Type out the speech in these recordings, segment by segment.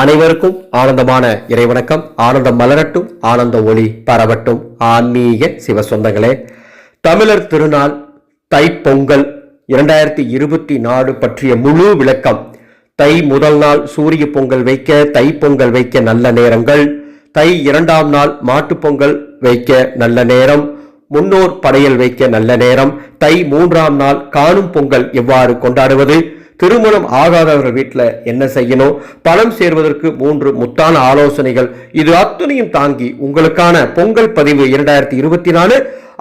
அனைவருக்கும் ஆனந்தமான இறைவணக்கம். ஆனந்தம் மலரட்டும் ஆனந்த ஒளி பரவட்டும். ஆன்மீக சிவ சொந்தங்களே தமிழர் திருநாள் தைப்பொங்கல் இரண்டாயிரத்தி இருபத்தி நாலு பற்றிய முழு விளக்கம். தை முதல் நாள் சூரிய பொங்கல் வைக்க தைப்பொங்கல் வைக்க நல்ல நேரங்கள். தை இரண்டாம் நாள் மாட்டுப்பொங்கல் வைக்க நல்ல நேரம். முன்னோர் படையல் வைக்க நல்ல நேரம். தை மூன்றாம் நாள் காணும் பொங்கல் எவ்வாறு கொண்டாடுவது? திருமணம் ஆகாதவர்கள் வீட்டில் என்ன செய்யணும்? பணம் சேர்வதற்கு மூன்று முத்தான ஆலோசனைகள். இது அத்துணையும் தாங்கி உங்களுக்கான பொங்கல் பதிவு இரண்டாயிரத்தி இருபத்தி நாலு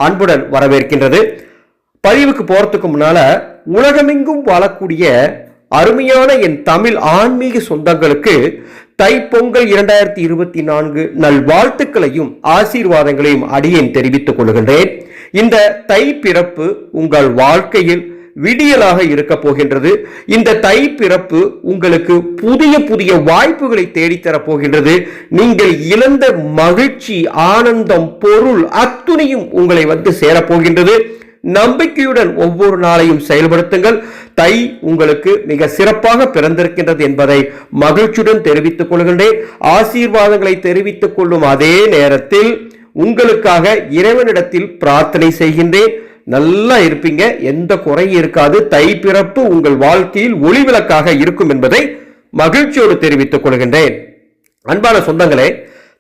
அன்புடன் வரவேற்கின்றது. பதிவுக்கு போகிறதுக்கு முன்னால் உலகமெங்கும் வாழக்கூடிய அருமையான என் தமிழ் ஆன்மீக சொந்தங்களுக்கு தைப்பொங்கல் இரண்டாயிரத்தி இருபத்தி நான்கு நல்வாழ்த்துக்களையும் ஆசீர்வாதங்களையும் அடியேன் தெரிவித்துக் கொள்கின்றேன். இந்த தை பிறப்பு உங்கள் வாழ்க்கையில் விடியலாக இருக்க போகின்றது. இந்த தை பிறப்பு உங்களுக்கு புதிய புதிய வாய்ப்புகளை தேடித்தரப் போகின்றது. நீங்கள் இழந்த மகிழ்ச்சி ஆனந்தம் பொருள் அத்துணையும் உங்களை வந்து சேரப்போகின்றது நம்பிக்கையுடன் ஒவ்வொரு நாளையும் செயல்படுத்துங்கள். தை உங்களுக்கு மிக சிறப்பாக பிறந்திருக்கின்றது என்பதை மகிழ்ச்சியுடன் தெரிவித்துக் கொள்கின்றேன். ஆசீர்வாதங்களை தெரிவித்துக் கொள்ளும் அதே நேரத்தில் உங்களுக்காக இறைவனிடத்தில் பிரார்த்தனை செய்கின்றேன். நல்லா இருப்பீங்க. எந்த குறையும் இருக்காது. தை பிறப்பு உங்கள் வாழ்க்கையில் ஒளிவிளக்காக இருக்கும் என்பதை மகிழ்ச்சியோடு தெரிவித்துக் கொள்கின்றேன். அன்பான சொந்தங்களே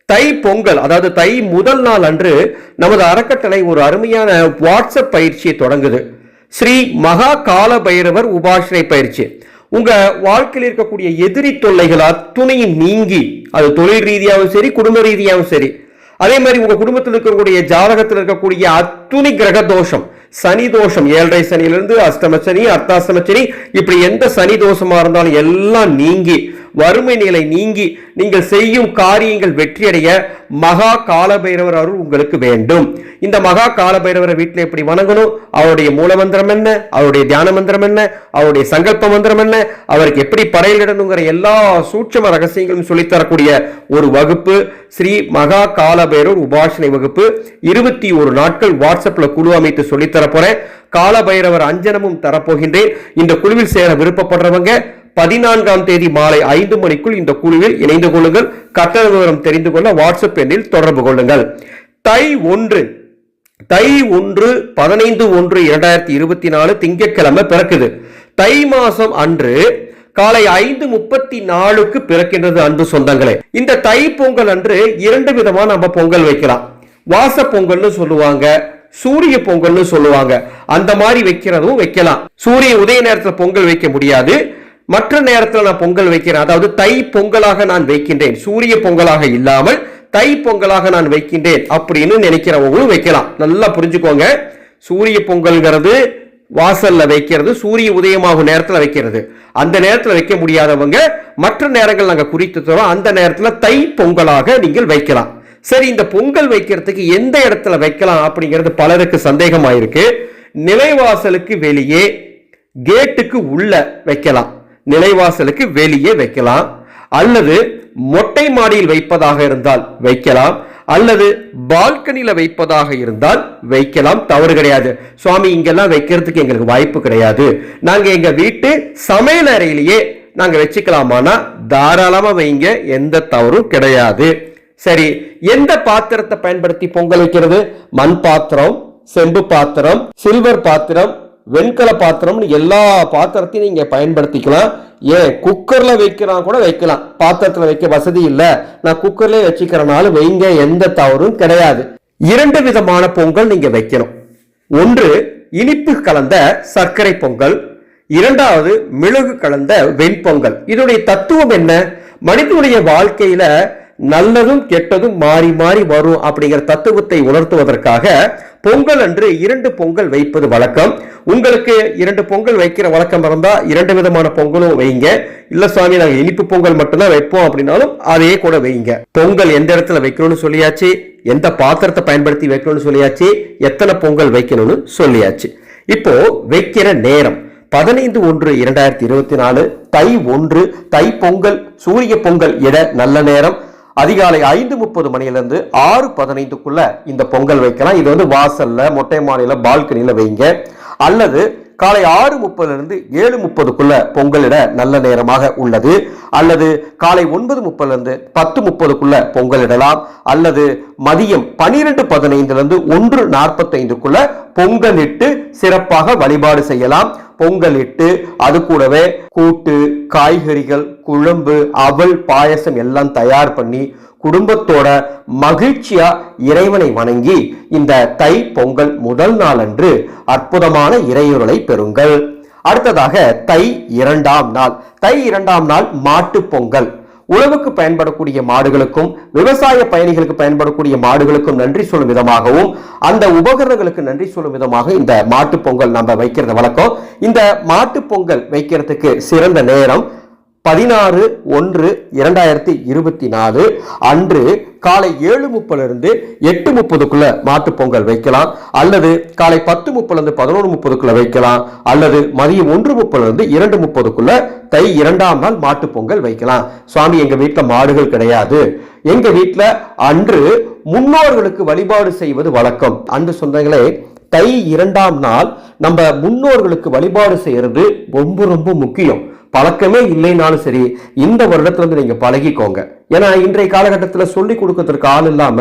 தை பொங்கல் அதாவது தை முதல் நாள் அன்று நமது அறக்கட்டளை ஒரு அருமையான வாட்ஸ்அப் பயிற்சியை தொடங்குது. ஸ்ரீ மகா கால பைரவர் உபாசனை பயிற்சி. உங்க வாழ்க்கையில் இருக்கக்கூடிய எதிரி தொல்லைகள் அத்துணையும் நீங்கி அது தொழில் ரீதியாகவும் சரி குடும்ப ரீதியாகவும் சரி அதே மாதிரி உங்க குடும்பத்தில் இருக்கக்கூடிய ஜாதகத்தில் இருக்கக்கூடிய அத்துணை கிரக தோஷம் சனி தோஷம் ஏழரை சனியிலிருந்து அஷ்டம சனி அர்த்தாஷ்டம சனி இப்படி எந்த சனி தோஷமா இருந்தாலும் எல்லாம் நீங்கி வறுமை நிலை நீங்கி நீங்கள் செய்யும் காரியங்கள் வெற்றியடைய மகா காலபைரவர் அருள் உங்களுக்கு வேண்டும். இந்த மகா காலபைரவரை வீட்டில் எப்படி வணங்கணும்? அவருடைய மூல மந்திரம் என்ன? அவருடைய தியான மந்திரம் என்ன? அவருடைய சங்கல்ப மந்திரம் என்ன? அவருக்கு எப்படி படையிலிடணுங்கிற எல்லா சூட்சம ரகசியங்களும் சொல்லித்தரக்கூடிய ஒரு வகுப்பு. ஸ்ரீ மகா காலபைரவர் உபாசனை வகுப்பு. இருபத்தி ஒரு நாட்கள் வாட்ஸ்அப்பில் குழு அமைத்து சொல்லித்தர போறேன். காலபைரவர் அஞ்சனமும் தரப்போகின்றேன். இந்த குழுவில் சேர விருப்பப்படுறவங்க பதினான்காம் தேதி மாலை ஐந்து மணிக்குள் இந்த குழுவில் இணைந்து கொள்ளுங்கள். கட்டண விவரம் தெரிந்து கொள்ள வாட்ஸ்அப் எண்ணில் தொடர்பு கொள்ளுங்கள். தை ஒன்று தை ஒன்று பதினைந்து ஒன்று இரண்டாயிரத்தி இருபத்தி நாலு திங்கட்கிழமை பிறக்குது. தை மாசம் அன்று காலை ஐந்து முப்பத்தி நாலுக்கு பிறக்கின்றது அன்பு சொந்தங்களே. இந்த தை பொங்கல் அன்று இரண்டு விதமா நம்ம பொங்கல் வைக்கலாம். வாச பொங்கல்னு சொல்லுவாங்க சூரிய பொங்கல்னு சொல்லுவாங்க. அந்த மாதிரி வைக்கிறதும் வைக்கலாம். சூரிய உதய நேரத்தில் பொங்கல் வைக்க முடியாது. மற்ற நேரத்தில் நான் பொங்கல் வைக்கிறேன். அதாவது தை பொங்கலாக நான் வைக்கின்றேன். சூரிய பொங்கலாக இல்லாமல் தை பொங்கலாக நான் வைக்கின்றேன் அப்படின்னு நினைக்கிறவங்களும் வைக்கலாம். நல்லா புரிஞ்சுக்கோங்க. சூரிய பொங்கல்ங்கிறது வாசல்ல வைக்கிறது சூரிய உதயமாகும் நேரத்தில் வைக்கிறது. அந்த நேரத்தில் வைக்க முடியாதவங்க மற்ற நேரங்கள் நாங்கள் குறித்து தரோம். அந்த நேரத்தில் தை பொங்கலாக நீங்கள் வைக்கலாம். சரி இந்த பொங்கல் வைக்கிறதுக்கு எந்த இடத்துல வைக்கலாம் அப்படிங்கிறது பலருக்கு சந்தேகமாயிருக்கு. நிலைவாசலுக்கு வெளியே கேட்டுக்கு உள்ள வைக்கலாம். நிலைவாசலுக்கு வெளியே வைக்கலாம். அல்லது மொட்டை மாடியில் வைப்பதாக இருந்தால் வைக்கலாம். அல்லது பால்கனியில் வைப்பதாக இருந்தால் வைக்கலாம். தவறு கிடையாது. சுவாமி இங்கெல்லாம் வைக்கிறதுக்கு எங்களுக்கு வாய்ப்பு கிடையாது. நாங்கள் எங்கள் வீட்டு சமையல் அறையிலேயே நாங்கள் வச்சுக்கலாமானா? தாராளமாக வைங்க. எந்த தவறும் கிடையாது. சரி எந்த பாத்திரத்தை பயன்படுத்தி பொங்கல் வைக்கிறது? மண் பாத்திரம் செம்பு பாத்திரம் சில்வர் பாத்திரம் வெண்கல பாத்திரம்னு எல்லா பாத்திரத்தையும் நீங்கள் பயன்படுத்திக்கலாம். ஏன்? குக்கரில் வைக்கலாம் கூட வைக்கலாம். பாத்திரத்தில் வைக்க வசதி இல்லை. நான் குக்கர்லேயே வச்சுக்கிறனால வைங்க எந்த தவறும் கிடையாது. இரண்டு விதமான பொங்கல் நீங்கள் வைக்கணும். ஒன்று இனிப்பு கலந்த சர்க்கரை பொங்கல். இரண்டாவது மிளகு கலந்த வெண்பொங்கல். இதனுடைய தத்துவம் என்ன? மனிதனுடைய வாழ்க்கையில் நல்லதும் கெட்டதும் மாறி மாறி வரும் அப்படிங்கிற தத்துவத்தை உணர்த்துவதற்காக பொங்கல் அன்று இரண்டு பொங்கல் வைப்பது வழக்கம். உங்களுக்கு இரண்டு பொங்கல் வைக்கிற வழக்கம் இருந்தால் இரண்டு விதமான பொங்கலும் வைங்க. இல்ல சுவாமி நாங்கள் இனிப்பு பொங்கல் மட்டும்தான் வைப்போம் அப்படின்னாலும் அதையே கூட வைங்க. பொங்கல் எந்த இடத்துல வைக்கணும்னு சொல்லியாச்சு? எந்த பாத்திரத்தை பயன்படுத்தி வைக்கணும்னு சொல்லியாச்சு? எத்தனை பொங்கல் வைக்கணும்னு சொல்லியாச்சு. இப்போ வைக்கிற நேரம். பதினைந்து ஒன்று இரண்டாயிரத்தி இருபத்தி நாலு தை ஒன்று தை பொங்கல் சூரிய பொங்கல் இட நல்ல நேரம். அதிகாலை ஐந்து முப்பது மணியிலிருந்து ஆறு பதினைந்துக்குள்ள இந்த பொங்கல் வைக்கலாம். இது வந்து வாசல்ல மொட்டை மாடியில பால்கனியில வைங்க. அல்லது காலை ஆறு முப்பதுல இருந்து ஏழு முப்பதுக்குள்ள பொங்கலிட நல்ல நேரமாக உள்ளது. அல்லது காலை ஒன்பது முப்பதுல இருந்து பத்து முப்பதுக்குள்ள பொங்கலிடலாம். அல்லது மதியம் பனிரெண்டு பதினைந்துல இருந்து ஒன்று நாற்பத்தைந்துக்குள்ள பொங்கலிட்டு சிறப்பாக வழிபாடு செய்யலாம். பொங்கலிட்டு அது கூடவே கூட்டு காய்கறிகள் குழம்பு அவல் பாயசம் எல்லாம் தயார் பண்ணி குடும்பத்தோட மகிழ்ச்சியா இறைவனை வணங்கி இந்த தை பொங்கல் முதல் நாளன்று அற்புதமான இறையுறலை பெறுங்கள். அடுத்ததாக தை இரண்டாம் நாள். தை இரண்டாம் நாள் மாட்டுப் பொங்கல். உழவுக்கு பயன்படக்கூடிய மாடுகளுக்கும் விவசாய பயணிகளுக்கு பயன்படக்கூடிய மாடுகளுக்கும் நன்றி சொல்லும் விதமாகவும் அந்த உபகரணங்களுக்கு நன்றி சொல்லும் விதமாக இந்த மாட்டுப் பொங்கல் நம்ம வைக்கிறது வழக்கம். இந்த மாட்டுப் பொங்கல் வைக்கிறதுக்கு சிறந்த நேரம் பதினாறு ஒன்று இரண்டாயிரத்தி இருபத்தி நாலு அன்று காலை ஏழு முப்பதுலேருந்து எட்டு முப்பதுக்குள்ள மாட்டுப்பொங்கல் வைக்கலாம். அல்லது காலை பத்து முப்பதுலேருந்து பதினொன்று முப்பதுக்குள்ள வைக்கலாம். அல்லது மதியம் ஒன்று முப்பதுலேருந்து இரண்டு முப்பதுக்குள்ள தை இரண்டாம் நாள் மாட்டுப் பொங்கல் வைக்கலாம். சுவாமி எங்கள் வீட்டில் மாடுகள் கிடையாது. எங்கள் வீட்டில் அன்று முன்னோர்களுக்கு வழிபாடு செய்வது வழக்கம். அன்று சொந்தங்களே தை இரண்டாம் நாள் நம்ம முன்னோர்களுக்கு வழிபாடு செய்கிறது ரொம்ப ரொம்ப முக்கியம். பழக்கமே இல்லைனாலும் சரி இந்த வருடத்துல இருந்து நீங்க பழகிக்கோங்க. ஏன்னா இன்றைய காலகட்டத்தில் சொல்லி கொடுக்கறதுக்கு ஆள் இல்லாம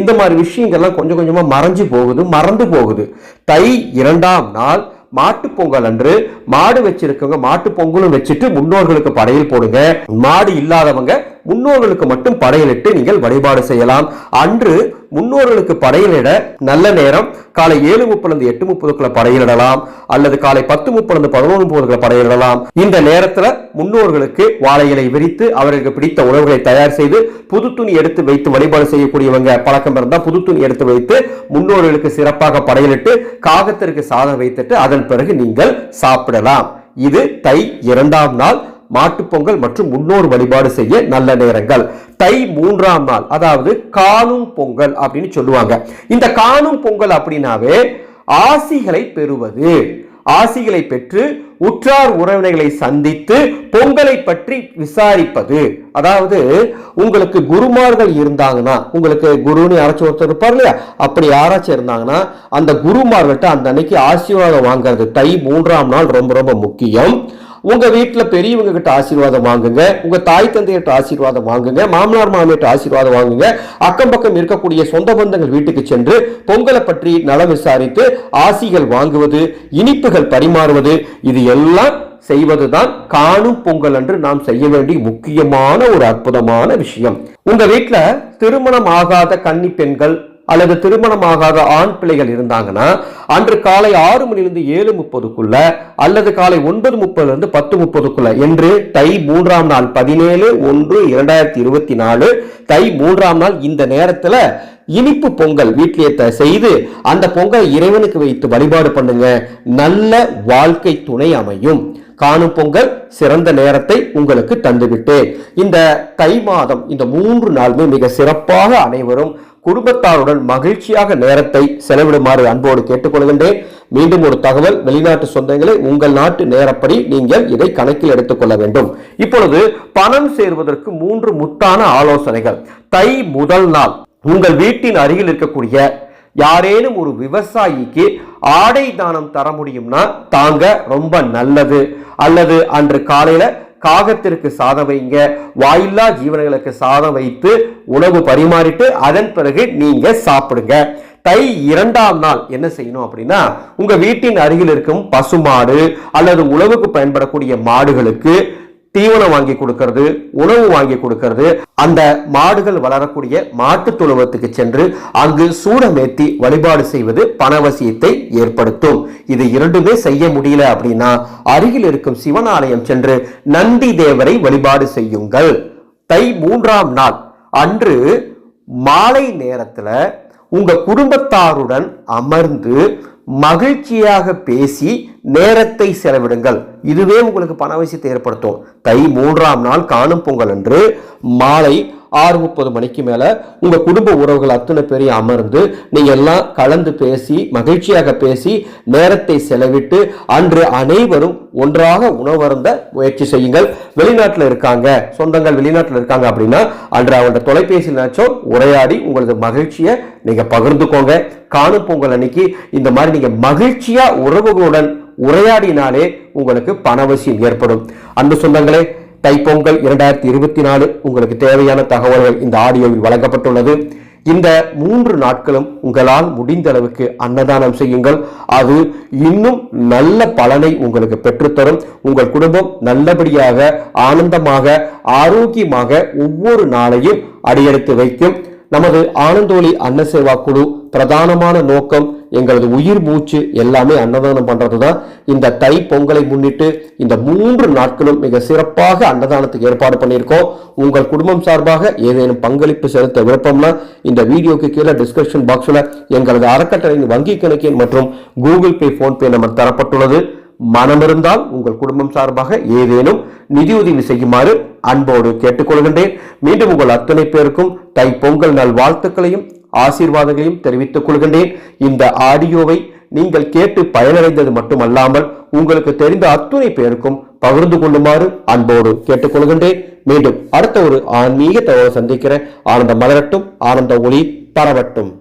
இந்த மாதிரி விஷயங்கள்லாம் கொஞ்சம் கொஞ்சமா மறைஞ்சு போகுது மறந்து போகுது. தை இரண்டாம் நாள் மாட்டுப் பொங்கல் அன்று மாடு வச்சிருக்கவங்க மாட்டு பொங்கலும் வச்சுட்டு முன்னோர்களுக்கு படையல் போடுங்க. மாடு இல்லாதவங்க முன்னோர்களுக்கு மட்டும் படையலிட்டு நீங்கள் வழிபாடு செய்யலாம். அன்று முன்னோர்களுக்கு படையலிட நல்ல நேரம். காலை ஏழு முப்பதுலேருந்து எட்டு முப்பதுக்குள்ள படையலிடலாம். அல்லது காலை பத்து முப்பதுலேருந்து பதினொன்று முப்பதுக்குள்ள படையலிடலாம். இந்த நேரத்தில் முன்னோர்களுக்கு வாழைகளை விரித்து அவர்களுக்கு பிடித்த உணவுகளை தயார் செய்து புது துணி எடுத்து வைத்து வழிபாடு செய்யக்கூடியவங்க பழக்கம் இருந்தால் புது துணி எடுத்து வைத்து முன்னோர்களுக்கு சிறப்பாக படையலிட்டு காகத்திற்கு சாதம் வைத்துட்டு அதன் பிறகு நீங்கள் சாப்பிடலாம். இது தை இரண்டாம் நாள். மாட்டுப்பொங்கல் மற்றும் முன்னோர் வழிபாடு செய்ய நல்ல நேரங்கள். தை மூன்றாம் நாள் அதாவது காணும் பொங்கல் அப்படின்னு சொல்லுவாங்க. இந்த காணும் பொங்கல் அப்படின்னாவே ஆசிகளை பெறுவது. ஆசிகளை பெற்று உற்றார் உறவினைகளை சந்தித்து பொங்கலை பற்றி விசாரிப்பது. அதாவது உங்களுக்கு குருமார்கள் இருந்தாங்கன்னா உங்களுக்கு குருன்னு யாராச்சும் ஒருத்தர் இருப்பார் இல்லையா? அப்படி யாராச்சும் இருந்தாங்கன்னா அந்த குருமார்கள்ட்ட அந்த அன்னைக்கு ஆசீர்வாதம் வாங்குறது தை மூன்றாம் நாள் ரொம்ப ரொம்ப முக்கியம். உங்கள் வீட்டில் பெரியவங்க கிட்ட ஆசீர்வாதம் வாங்குங்க. உங்கள் தாய் தந்தையிட்ட ஆசீர்வாதம் வாங்குங்க. மாமனார் மாமியிட்ட ஆசீர்வாதம் வாங்குங்க. அக்கம் பக்கம் இருக்கக்கூடிய சொந்த பந்தங்கள் வீட்டுக்கு சென்று பொங்கலை பற்றி நலம் விசாரித்து ஆசிகள் வாங்குவது இனிப்புகள் பரிமாறுவது இது எல்லாம் செய்வதுதான் காணும் பொங்கல் என்று நாம் செய்ய வேண்டிய முக்கியமான ஒரு அற்புதமான விஷயம். உங்க வீட்டில் திருமணம் ஆகாத கன்னி பெண்கள் அல்லது திருமணமாகாத ஆண் பிள்ளைகள் இருந்தாங்கன்னா அன்று காலை ஆறு மணிலிருந்து ஏழு முப்பதுக்குள்ள அல்லது காலை ஒன்பது முப்பதுல இருந்து பத்து முப்பதுக்குள்ள என்று தை மூன்றாம் நாள் பதினேழு ஒன்று இரண்டாயிரத்தி இருபத்தி நாலு தை மூன்றாம் நாள் இந்த நேரத்துல இனிப்பு பொங்கல் வீட்டிலேயே த- செய்து அந்த பொங்கல் இறைவனுக்கு வைத்து வழிபாடு பண்ணுங்க. நல்ல வாழ்க்கை துணை அமையும். காணும் பொங்கல் சிறந்த நேரத்தை உங்களுக்கு தந்துவிட்டு இந்த தை மாதம் இந்த மூன்று நாளுமே மிக சிறப்பாக அனைவரும் குடும்பத்தாருடன் மகிழ்ச்சியாக நேரத்தை செலவிடுமாறு அன்போடு கேட்டுக்கொள்கின்றேன். மீண்டும் ஒரு தகவல் வெளிநாட்டு சொந்தங்களை உங்கள் நாட்டு நேரப்படி நீங்கள் இதை கணக்கில் எடுத்துக்கொள்ள வேண்டும். இப்பொழுது பணம் சேர்வதற்கு மூன்று முத்தான ஆலோசனைகள். தை முதல் நாள் உங்கள் வீட்டின் அருகில் இருக்கக்கூடிய யாரேனும் ஒரு விவசாயிக்கு ஆடை தானம் தர முடியும்னா தாங்க ரொம்ப நல்லது. அல்லது அன்று காலையில காகத்திற்கு சாதம் வைங்க. வாயில்லா ஜீவனங்களுக்கு சாதம் வைத்து உணவு பரிமாறிட்டு அதன் பிறகு நீங்க சாப்பிடுங்க. தை இரண்டாம் நாள் என்ன செய்யணும் அப்படின்னா உங்க வீட்டின் அருகில் இருக்கும் பசுமாடு அல்லது உழவுக்கு பயன்படக்கூடிய மாடுகளுக்கு தீவனம் வாங்கி கொடுக்கறது உணவு வாங்கி கொடுக்கறது அந்த மாடுகள் வளரக்கூடிய மாட்டு தொழுவத்துக்கு சென்று அங்கு சூடமேத்தி வழிபாடு செய்வது பணவசியத்தை ஏற்படுத்தும். இது இரண்டுமே செய்ய முடியல அப்படின்னா அருகில் இருக்கும் சிவன் ஆலயம் சென்று நந்தி தேவரை வழிபாடு செய்யுங்கள். தை மூன்றாம் நாள் அன்று மாலை நேரத்துல உங்க குடும்பத்தாருடன் அமர்ந்து மகிழ்ச்சியாக பேசி நேரத்தை செலவிடுங்கள். இதுவே உங்களுக்கு பண விஷயத்தை ஏற்படுத்தும். தை மூன்றாம் நாள் காணும் பொங்கல் அன்று மாலை ஆறு முப்பது மணிக்கு மேல உங்க குடும்ப உறவுகள் அத்தனை பேரையும் அமர்ந்து நீங்க எல்லாம் கலந்து பேசி மகிழ்ச்சியாக பேசி நேரத்தை செலவிட்டு அன்று அனைவரும் ஒன்றாக உணவருந்த முயற்சி செய்யுங்கள். வெளிநாட்டில் இருக்காங்க சொந்தங்கள் வெளிநாட்டில் இருக்காங்க அப்படின்னா அன்று அவங்களோட தொலைபேசியிலாச்சும் உரையாடி உங்களது மகிழ்ச்சியை நீங்க பகிர்ந்துக்கோங்க. காணும் பொங்கல் அன்னைக்கு இந்த மாதிரி நீங்க மகிழ்ச்சியா உறவுகளுடன் உரையாடினாலே உங்களுக்கு பணவசியம் ஏற்படும். அன்பு சொந்தங்களே தைப்பொங்கல் இரண்டாயிரத்தி இருபத்தி நாலு உங்களுக்கு தேவையான தகவல்கள் இந்த ஆடியோவில் வழங்கப்பட்டுள்ளது. இந்த மூன்று நாட்களும் உங்களால் முடிந்த அளவுக்கு அன்னதானம் செய்யுங்கள். அது இன்னும் நல்ல பலனை உங்களுக்கு பெற்றுத்தரும். உங்கள் குடும்பம் நல்லபடியாக ஆனந்தமாக ஆரோக்கியமாக ஒவ்வொரு நாளையும் அடியெடுத்து வைக்கும். நமது ஆனந்தோலி அன்னசேவா குழு பிரதானமான நோக்கம் எங்களது உயிர் மூச்சு எல்லாமே அன்னதானம் பண்ணுறது தான் இந்த தை பொங்கலை முன்னிட்டு இந்த மூன்று நாட்களும் மிக சிறப்பாக அன்னதானத்துக்கு ஏற்பாடு பண்ணியிருக்கோம். உங்கள் குடும்பம் சார்பாக ஏதேனும் பங்களிப்பு செலுத்த விருப்பம்னா இந்த வீடியோக்கு கீழே டிஸ்கிரிப்ஷன் பாக்ஸில் எங்களது அறக்கட்டளையின் வங்கி கணக்கின் மற்றும் கூகுள் பே ஃபோன்பே நம்பர் தரப்பட்டுள்ளது. மனமிருந்தால் உங்கள் குடும்பம் சார்பாக ஏதேனும் நிதியுதவி செய்யுமாறு அன்போடு கேட்டுக்கொள்கின்றேன். மீண்டும் உங்கள் அத்தனை பேருக்கும் தை பொங்கல் நல் வாழ்த்துக்களையும் ஆசீர்வாதங்களையும் தெரிவித்துக் கொள்கின்றேன். இந்த ஆடியோவை நீங்கள் கேட்டு பயனடைந்தது மட்டுமல்லாமல் உங்களுக்கு தெரிந்த அத்துணை பேருக்கும் பகிர்ந்து கொள்ளுமாறு அன்போடு கேட்டுக்கொள்கின்றேன். மீண்டும் அடுத்த ஒரு ஆன்மீக தகவல் சந்திக்கிற ஆனந்த மலரட்டும் ஆனந்த ஒளி பரவட்டும்.